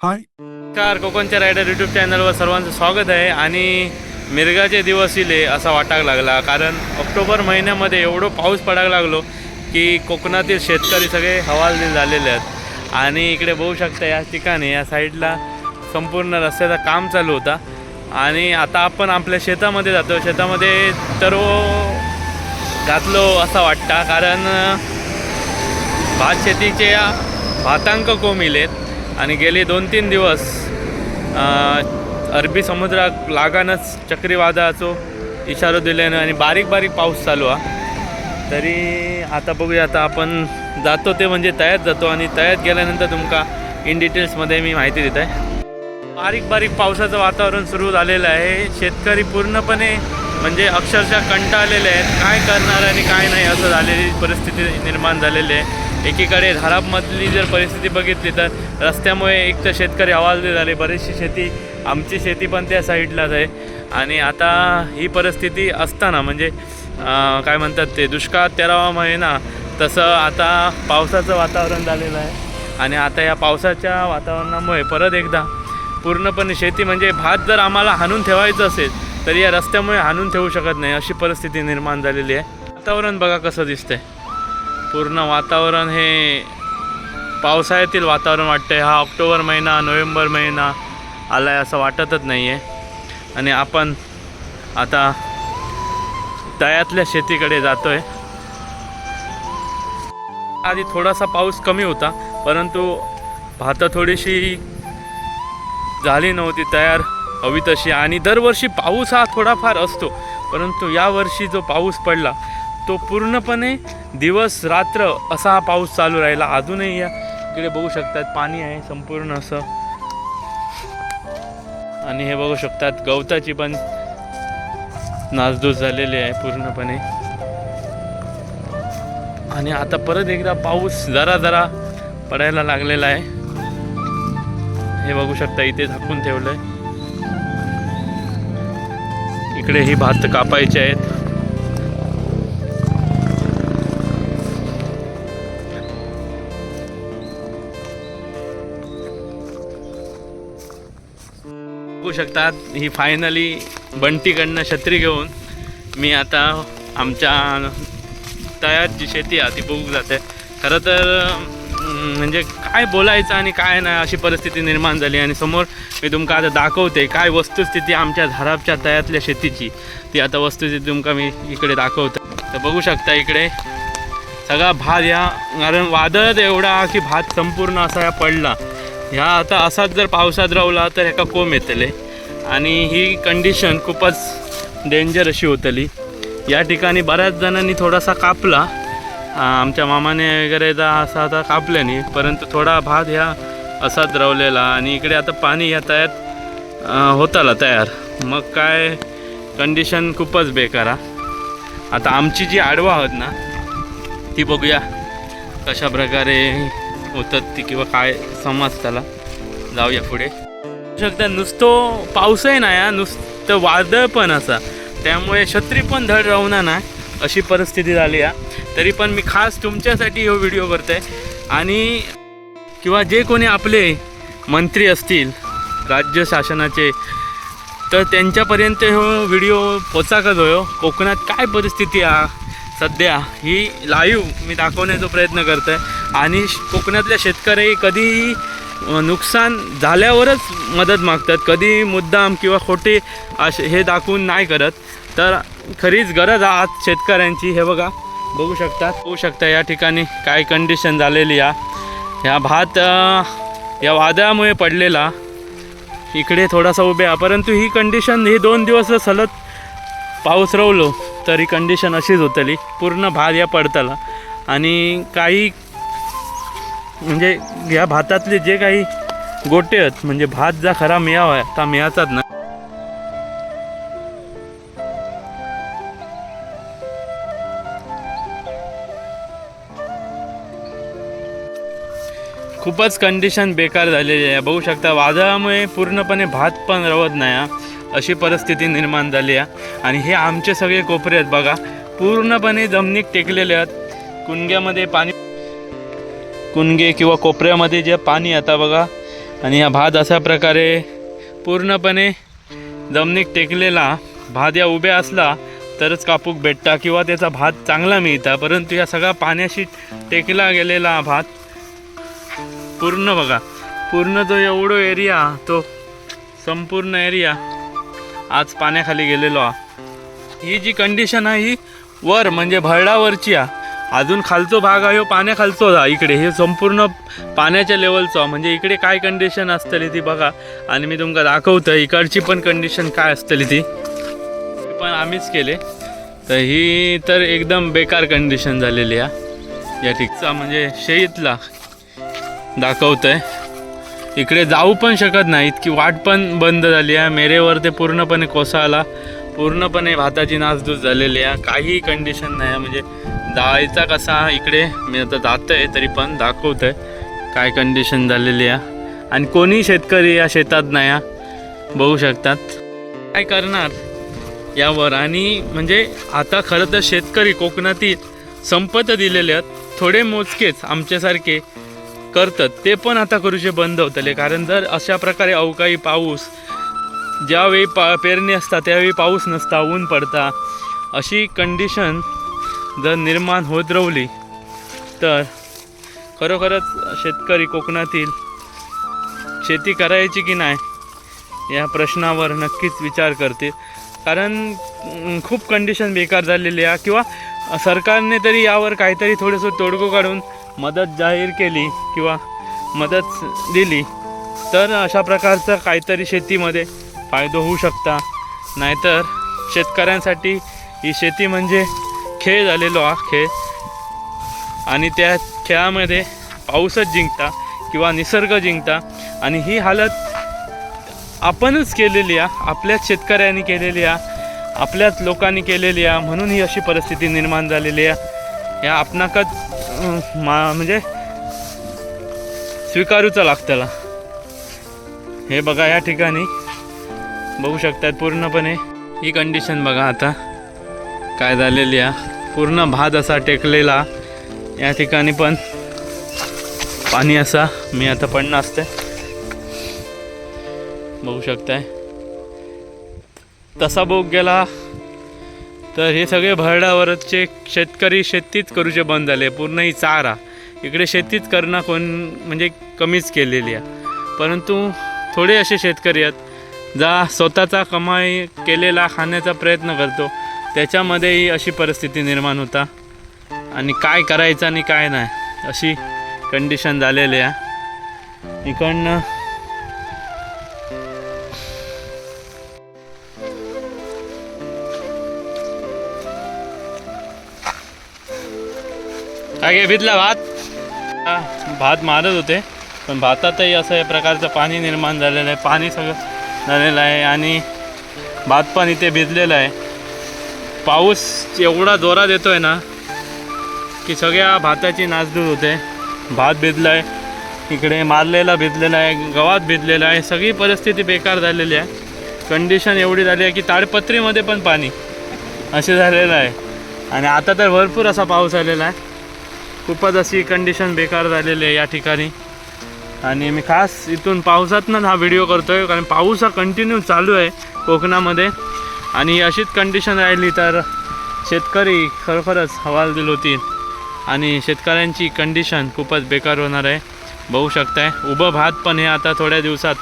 हाय. नमस्कार कोकणच्या rider YouTube चॅनलवर सर्वांचं स्वागत आहे आणि मिरगाचे दिवस इले असा वाटायला लागला. कारण ऑक्टोबर महिन्यामध्ये एवढं पाऊस पडायला लागलो की कोकणातील शेतकरी सगळे हवालदिल झालेले आहेत. आणि इकडे बघू शकता या ठिकाणी या साईडला संपूर्ण रस्त्याचं काम चालू होता. आणि आता आपण आपल्या शेतामध्ये जातो. शेतामध्ये तर घातलो असा वाटता. कारण भात शेतीचे भातांक कोमिलेत आणि गेले दोन तीन दिवस अरबी समुद्रात लागानच चक्रीवादळाचो इशारो दिल्यानं आणि बारीक बारीक पाऊस चालू आहे तरी आता बघूया आता आपण जातो ते म्हणजे तयात जातो आणि तयात गेल्यानंतर तुमका इन डिटेल्समध्ये मी माहिती देत आहे बारीक बारीक पावसाचं वातावरण सुरू झालेलं आहे. शेतकरी पूर्णपणे म्हणजे अक्षरशः कंटाळलेले आहेत. काय करणार आणि काय नाही असं झालेली परिस्थिती निर्माण झालेली आहे. एकीकडे धारापमधली जर परिस्थिती बघितली तर रस्त्यामुळे एक तर शेतकरी हवालदिल झाले बरीचशी शेती आमची शेती पण त्या साईडलाच आहे. आणि आता ही परिस्थिती असताना म्हणजे काय म्हणतात ते दुष्काळ तेरावा महिना तसं आता पावसाचं वातावरण झालेलं आहे. आणि आता या पावसाच्या वातावरणामुळे परत एकदा पूर्णपणे शेती म्हणजे भात जर आम्हाला हाणून ठेवायचं असेल तर या रस्त्यामुळे हाणून ठेवू शकत नाही अशी परिस्थिती निर्माण झालेली आहे. वातावरण बघा कसं दिसतंय. पूर्ण वातावरण हे पावसाळ्यातील वातावरण वाटतं आहे हा ऑक्टोबर महिना नोव्हेंबर महिना आला आहे असं वाटतच नाही आहे आणि आपण आता तळ्यातल्या शेतीकडे जातो आहे आधी थोडासा पाऊस कमी होता परंतु भातं थोडीशी झाली नव्हती तयार हवी तशी. आणि दरवर्षी पाऊस हा थोडाफार असतो परंतु यावर्षी जो पाऊस पडला तो पूर्णपणे दिवस रात्र असा हा पाऊस चालू राहिला. अजूनही या इकडे बघू शकतात पाणी आहे संपूर्ण असं. आणि हे बघू शकतात गवताची पण नासधूस झालेली आहे पूर्णपणे. आणि आता परत एकदा पाऊस जरा जरा पडायला लागलेला आहे. हे बघू शकता इथे झाकून ठेवलंय. इकडे ही भात कापायचे आहेत. बघू शकतात. ही फायनली बंटीकडनं छत्री घेऊन मी आता आमच्या तयार जी शेती आहे ती बघू जाते. खरं तर म्हणजे काय बोलायचं आणि काय नाही अशी परिस्थिती निर्माण झाली आणि समोर मी तुमका आता दाखवते काय वस्तुस्थिती आमच्या धारापच्या तयातल्या शेतीची. ती आता वस्तुस्थिती तुमका मी इकडे दाखवते. तर बघू शकता इकडे सगळा भात ह्या कारण वादळ एवढा की भात संपूर्ण असा पडला. ह्या आता असाच जर पावसात रावला तर ह्याका कोंब येतले. आणि ही कंडिशन खूपच डेंजर अशी होतली. या ठिकाणी बऱ्याच जणांनी थोडासा कापला. आमच्या मामाने वगैरे जा असा आता कापल्याने परंतु थोडा भात ह्या असाच रवलेला आणि इकडे आता पाणी ह्या तयात होताला तयार. मग काय कंडिशन खूपच बेकार आता आमची जी आडवा आहोत ना ती बघूया कशा प्रकारे होतात ती किंवा काय समज त्याला. जाऊया पुढे. शकता नुसतो पाऊसही नाही हा नुसतं वादळ पण असा. त्यामुळे छत्री पण धड राहणार नाही अशी परिस्थिती झाली आहे तरी पण मी खास तुमच्यासाठी हा व्हिडिओ करतो आहे आणि किंवा जे कोणी आपले मंत्री असतील राज्य शासनाचे तर त्यांच्यापर्यंत हो व्हिडिओ पोचाकच होयो हो. कोकणात काय परिस्थिती आहे सध्या ही लाईव्ह मी दाखवण्याचा प्रयत्न करतो आहे आणि कोकणातल्या शेतकरी कधीही नुकसान झाल्यावरच मदत मागतात. कधी मुद्दाम किंवा खोटे असे हे दाखवून नाही करत. तर खरीच गरज आहे आज शेतकऱ्यांची हे बघा. बघू शकतात. होऊ शकता या ठिकाणी काय कंडिशन झालेली या. ह्या भात या वादळामुळे पडलेला. इकडे थोडासा उभे आहे परंतु ही कंडिशन ही दोन दिवस सलग पाऊस रवलो तर ही कंडिशन अशीच होतली. पूर्ण भात या पडतला. आणि काही म्हणजे या भातातले जे काही गोटे आहेत म्हणजे भात जा खरा मिळावा आहे त्या मिळाचाच ना. खूपच कंडिशन बेकार झालेली आहे. बघू शकता वादळामुळे पूर्णपणे भात पण रवत नाही हा. अशी परिस्थिती निर्माण झाली आहे. आणि हे आमचे सगळे कोपरे आहेत बघा. पूर्णपणे जमिनीत टेकलेले आहेत. कुणग्यामध्ये पाणी कुणगे किंवा कोपऱ्यामध्ये जे पाणी आता बघा. आणि हा भात अशा प्रकारे पूर्णपणे जमिनीत टेकलेला. भात या उभ्या असला तरच कापूक भेटता किंवा त्याचा भात चांगला मिळता. परंतु या सगळा पाण्याशी टेकला गेलेला भात पूर्ण बघा. पूर्ण जो एवढो एरिया तो संपूर्ण एरिया आज पाण्याखाली गेलेलो हा ही जी कंडिशन आहे ही वर म्हणजे भरडावरची आहे. अजून खालचो भाग आहे हो, पाण्याखालचो हा इकडे हे संपूर्ण पाण्याच्या लेवलचो म्हणजे इकडे काय कंडिशन असतली ती बघा. आणि मी तुमका दाखवतो इकडची पण कंडिशन काय असतली ती. हे पण आम्हीच केले. तर ही तर एकदम बेकार कंडिशन झालेली आहे. या ठिकचा म्हणजे शेईतला दाखवतंय. इकडे जाऊ पण शकत नाही इतकी वाट पण बंद झाली आहे. मेरेवर ते पूर्णपणे कोसळला. पूर्णपणे भाताची नासधूस झालेली आहे. काही कंडिशन नाही आहे. म्हणजे जायचा कसा? इकडे मी आता जात आहे तरी पण दाखवत आहे काय कंडिशन झालेली आहे. आणि कोणी शेतकरी या शेतात नाही बघू शकतात. काय करणार? यावर. आणि म्हणजे आता खरं तर शेतकरी कोकणातील संपत दिलेले आहेत. थोडे मोजकेच आमच्यासारखे करतात. ते पण आता करूचे बंद होतले. कारण जर अशा प्रकारे अवकाळी पाऊस ज्यावेळी पा पेरणी असता त्यावेळी पाऊस नसता ऊन पडता अशी कंडिशन जर निर्माण होत राहिली तर खरोखरच शेतकरी कोकणातील शेती करायची की नाही या प्रश्नावर नक्कीच विचार करतील. कारण खूप कंडिशन बेकार झालेली आहे. किंवा सरकारने तरी यावर काहीतरी थोडंसं तोडगो काढून मदत जाहीर केली किंवा मदत दिली तर अशा प्रकारचं काहीतरी शेतीमध्ये फायदा होऊ शकता. नाहीतर शेतकऱ्यांसाठी ही शेती म्हणजे खेळ झालेलो हा खेळ. आणि त्या खेळामध्ये पाऊसच जिंकता किंवा निसर्ग जिंकता. आणि ही हालत आपणच केलेली आहे आपल्याच शेतकऱ्यांनी केलेली आहे आपल्याच लोकांनी केलेली आहे म्हणून ही अशी परिस्थिती निर्माण झालेली आहे या आपणाकच मा म्हणजे स्वीकारूचा लागतला. हे बघा या ठिकाणी. बघू शकतात पूर्णपणे. ही कंडिशन बघा आता. काय झालेली आहे पूर्ण भात असा टेकलेला. या ठिकाणी पण पाणी असा. मी आता पडणं असते बघू शकताय. तसा बोग गेला तर हे सगळे भरडावरचे शेतकरी शेतीच करूचे बंद झाले. पूर्ण ही चारा. इकडे शेतीच करणं कोण म्हणजे कमीच केलेली आहे. परंतु थोडे असे शेतकरी आहेत जा स्वतःचा कमाई केलेला खाण्याचा प्रयत्न करतो. त्याच्यामध्येही अशी परिस्थिती निर्माण होता. आणि काय करायचं आणि काय नाही अशी कंडिशन झालेली आहे. इकडनं काय घे भिजला भात? भात मारत होते पण भातातही असं या प्रकारचं पाणी निर्माण झालेलं आहे. पाणी सगळं झालेलं आहे आणि भात पण इथे भिजलेलं आहे. पाऊस एवढा जोरात येतोय ना की सगळ्या भाताची नासधूस होते. भात भिजला आहे इकडे मारलेला भिजलेला आहे गवात भिजलेला आहे सगळी परिस्थिती बेकार झालेली आहे. कंडिशन एवढी झाली आहे की ताडपत्रीमध्ये पण पाणी असे झालेलं आहे. आणि आता तर भरपूर असा पाऊस आलेला आहे. खूपच अशी कंडिशन बेकार झालेली आहे या ठिकाणी. आणि मी खास इथून पावसातनंच हा व्हिडिओ करतो आहे कारण पाऊस हा कंटिन्यू चालू आहे कोकणामध्ये. आणि अशीच कंडिशन राहिली तर शेतकरी खरोखरच हवालदिल होतील. आणि शेतकऱ्यांची कंडिशन खूपच बेकार होणार आहे. बघू शकताय. उभं भात पण हे आता थोड्या दिवसात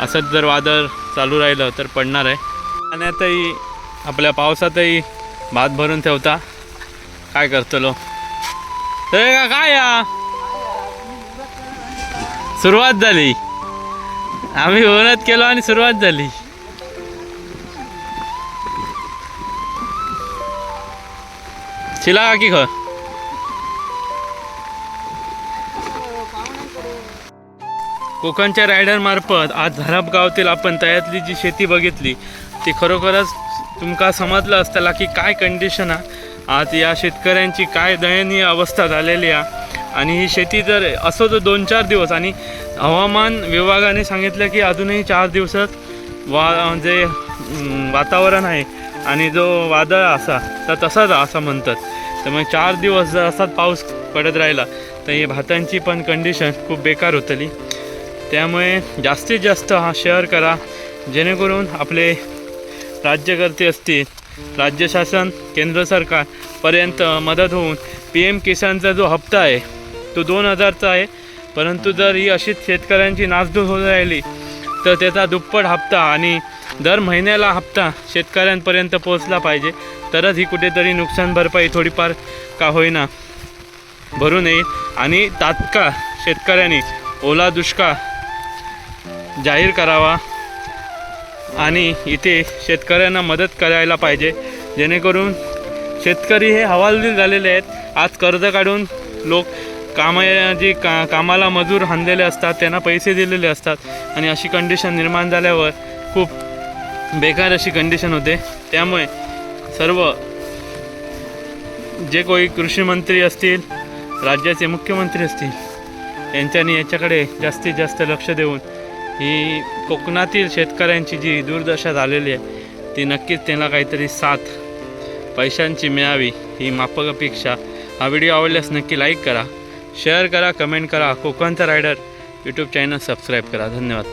असंच जर वादळ चालू राहिलं तर पडणार आहे. पाण्यातही आपल्या पावसातही भात भरून ठेवता. काय करतलो तर का काय या? सुरुवात झाली. आम्ही मेहनत केलो आणि सुरुवात झाली. शिला की ख? कोकणच्या रायडर मार्फत आज झराप गावातील आपण तयातली जी शेती बघितली ती खरोखरच तुमका समजलं असताला की काय कंडिशन आहे आज या शेतकऱ्यांची काय दयनीय अवस्था झालेली आहे आणि ही शेती जर असं तर दोन चार दिवस आणि हवामान विभागाने सांगितलं की अजूनही चार दिवसात वा म्हणजे, जे वातावरण आहे. आणि जो वादळ असा तर तसाच असा असं म्हणतात त्यामुळे चार दिवस जर असाच पाऊस पडत राहिला तर ही भातांची पण कंडिशन खूप बेकार होतली. त्यामुळे जास्तीत जास्त हा शेअर करा जेणेकरून आपले राज्यकर्ते असतील राज्य शासन केंद्र सरकारपर्यंत मदत होऊन पी एम किसानचा जो हप्ता आहे तो दोन हजारचा आहे. परंतु जर ही अशीच शेतकऱ्यांची नासधूस होत राहिली तर त्याचा दुप्पट हप्ता आणि दर महिन्याला हप्ता शेतकऱ्यांपर्यंत पोहोचला पाहिजे. तरच ही कुठेतरी नुकसान भरपाई थोडीफार का होईना. भरू नये. आणि तात्काळ शेतकऱ्यांनी ओला दुष्काळ जाहीर करावा. आणि इथे शेतकऱ्यांना मदत करायला पाहिजे. जेणेकरून शेतकरी हे हवालदिल झालेले आहेत. आज कर्ज काढून लोक कामा जी का कामाला मजूर आणलेले असतात. त्यांना पैसे दिलेले असतात. आणि अशी कंडिशन निर्माण झाल्यावर खूप बेकार अशी कंडिशन होते. त्यामुळे सर्व जे कोणी कृषी मंत्री असतील राज्याचे मुख्यमंत्री असतील यांच्यानी याच्याकडे जास्तीत जास्त लक्ष देऊन ही कोकणातील शेतकऱ्यांची जी दुर्दशा झालेली आहे ती नक्कीच त्यांना काहीतरी साथ पैशांची मिळावी ही मापक अपेक्षा. हा व्हिडिओ आवडल्यास नक्की लाईक करा शेअर करा कमेंट करा. कोकणचा रायडर यूट्यूब चॅनल सबस्क्राईब करा. धन्यवाद.